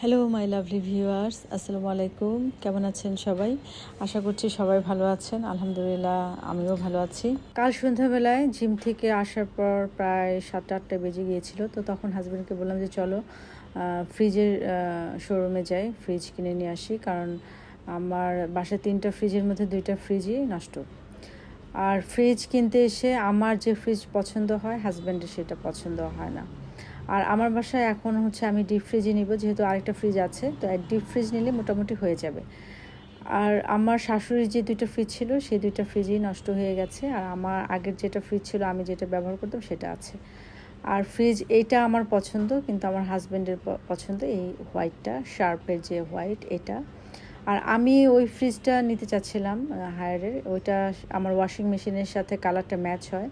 Hello my lovely viewers আসসালামু আলাইকুম কেমন আছেন সবাই? আশা করছি সবাই ভালো আছেন। আলহামদুলিল্লাহ, আমিও ভালো আছি। কাল সন্ধ্যাবেলায় জিম থেকে আসার পর প্রায় সাতটা, আটটা বেজে গিয়েছিল। তো তখন হাজব্যান্ডকে বললাম যে, চলো ফ্রিজের শোরুমে যাই ফ্রিজ কিনে নিয়ে আসি। কারণ আমার বাসায় তিনটা ফ্রিজের মধ্যে দুইটা ফ্রিজই নষ্ট। আর ফ্রিজ কিনতে এসে আমার যে ফ্রিজ পছন্দ হয় হাজব্যান্ডের সেটা পছন্দ হয় না। আর আমার বাসায় এখন হচ্ছে আমি ডিপ ফ্রিজে নিব, যেহেতু আরেকটা ফ্রিজ আছে, তো ডিপ ফ্রিজ নিলে মোটামুটি হয়ে যাবে। আর আমার শাশুড়ির যে দুইটা ফ্রিজ ছিল, সেই দুইটা ফ্রিজই নষ্ট হয়ে গেছে, আর আমার আগের যেটা ফ্রিজ ছিল, আমি যেটা ব্যবহার করতাম সেটা আছে। আর ফ্রিজ এইটা আমার পছন্দ, কিন্তু আমার হাজব্যান্ডের পছন্দ, এই হোয়াইটটা শার্পের যে হোয়াইট এটা। আর আমি ওই ফ্রিজটা নিতে চাচ্ছিলাম হায়ারের ওইটা আমার ওয়াশিং মেশিনের সাথে কালারটা ম্যাচ হয়।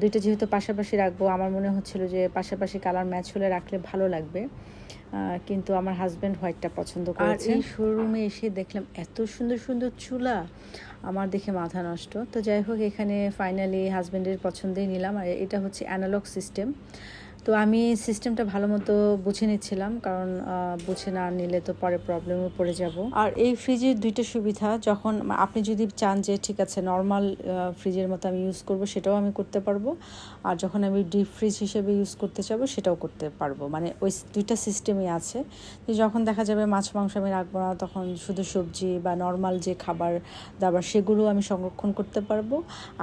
দুইটা যেহেতু পাশাপাশি রাখব আমার মনে হচ্ছিল যে পাশাপাশি কালার ম্যাচ হলে রাখলে ভালো লাগবে। কিন্তু আমার হাজব্যান্ড হোয়াইটটা পছন্দ করেছে। এই শোরুমে এসে দেখলাম এত সুন্দর সুন্দর চুলা। আমার দেখে মাথা নষ্ট। তো যাই হোক এখানে ফাইনালি হাজব্যান্ডের পছন্দেই নিলাম। আর এটা হচ্ছে অ্যানালগ সিস্টেম তো আমি সিস্টেমটা ভালো মতো বুঝে নিচ্ছিলাম, কারণ বুঝে না নিলে তো পরে প্রবলেমে পড়ে যাব। আর এই ফ্রিজের দুইটা সুবিধা, যখন আপনি যদি চান যে, ঠিক আছে নর্মাল ফ্রিজের মতো আমি ইউজ করব, সেটাও আমি করতে পারব। আর যখন আমি ডিপ ফ্রিজ হিসেবে ইউজ করতে চাবো, সেটাও করতে পারব। মানে ওই দুইটা সিস্টেমই আছে। যে যখন দেখা যাবে মাছ, মাংস আমি রাখব না, তখন শুধু সবজি বা নর্মাল যে খাবার, দাবার, সেগুলো আমি সংরক্ষণ করতে পারব।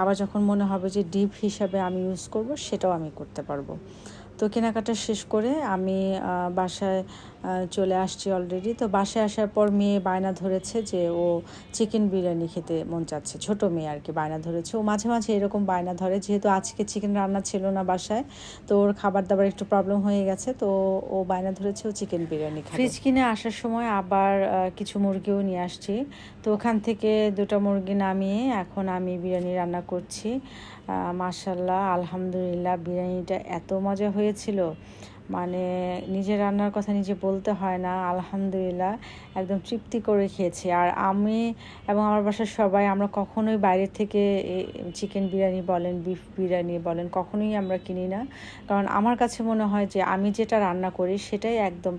আবার যখন মনে হবে যে ডিপ হিসাবে আমি ইউজ করব, সেটাও আমি করতে পারব। তো কেনাকাটা শেষ করে আমি বাসায় চলে আসছি অলরেডি তো বাসায় আসার পর মেয়ে বায়না ধরেছে যে ও চিকেন বিরিয়ানি খেতে মন চাচ্ছে। ছোট মেয়ে আর কি বায়না ধরেছে। ও মাঝে মাঝে এরকম বায়না ধরে। যেহেতু আজকে চিকেন রান্না ছিল না বাসায়, তো ওর খাবার দাবার একটু প্রবলেম হয়ে গেছে। তো ও বায়না ধরেছে ও চিকেন বিরিয়ানি ফ্রিজ কিনে আসার সময় আবার কিছু মুরগিও নিয়ে আসছি। তো ওখান থেকে দুটো মুরগি নামিয়ে এখন আমি বিরিয়ানি রান্না করছি। মাশাল্লাহ আলহামদুলিল্লাহ, বিরিয়ানিটা এত মজা হয়েছিল। মানে নিজে রান্নার কথা নিজে বলতে হয় না, আলহামদুলিল্লাহ, একদম তৃপ্তি করে খেয়েছি। আর আমি এবং আমার বাসার সবাই আমরা কখনোই বাইরে থেকে চিকেন বিরিয়ানি বলেন, বিফ বিরিয়ানি বলেন, কখনোই আমরা কিনি না। কারণ আমার কাছে মনে হয় যে আমি যেটা রান্না করি সেটাই একদম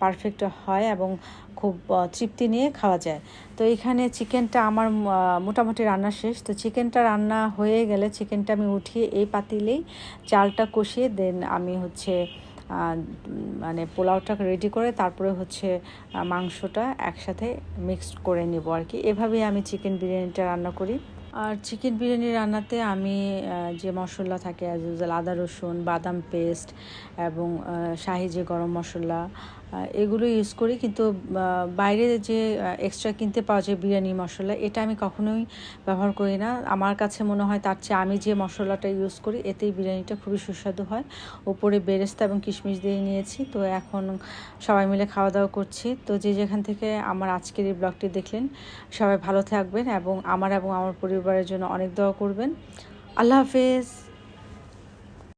পারফেক্ট হয় এবং খুব তৃপ্তি নিয়ে খাওয়া যায়। তো এখানে চিকেনটা আমার মোটামুটি রান্না শেষ। তো চিকেনটা রান্না হয়ে গেলে চিকেনটা আমি উঠিয়ে এই পাতিলেই চালটা কষিয়ে দেন আমি হচ্ছে মানে পোলাওটা রেডি করে তারপরে হচ্ছে মাংসটা একসাথে মিক্সড করে নেব আর কি। এভাবেই আমি চিকেন বিরিয়ানিটা রান্না করি। আর চিকেন বিরিয়ানি রান্নাতে আমি যে মশলা থাকে অ্যাজ ইউজুয়াল আদা রসুন, বাদাম পেস্ট এবং শাহি যে গরম মশলা এগুলো ইউজ করি, কিন্তু বাইরে যে এক্সট্রা কিনতে পাওয়া যায় বিরিয়ানি, মশলা, এটা আমি কখনোই ব্যবহার করি না। আমার কাছে মনে হয় তার চেয়ে আমি যে মশলাটা ইউজ করি, এতেই বিরিয়ানিটা খুবই সুস্বাদু হয়। উপরে বেরেস্তা এবং কিশমিশ দিয়ে নিয়েছি, তো এখন সবাই মিলে খাওয়া দাওয়া করছি। তো যে যেখান থেকে আমার আজকের এই ব্লগটি দেখলেন, সবাই ভালো থাকবেন এবং আমার এবং আমার পরিবারের জন্য অনেক দোয়া করবেন। আল্লাহ হাফেজ।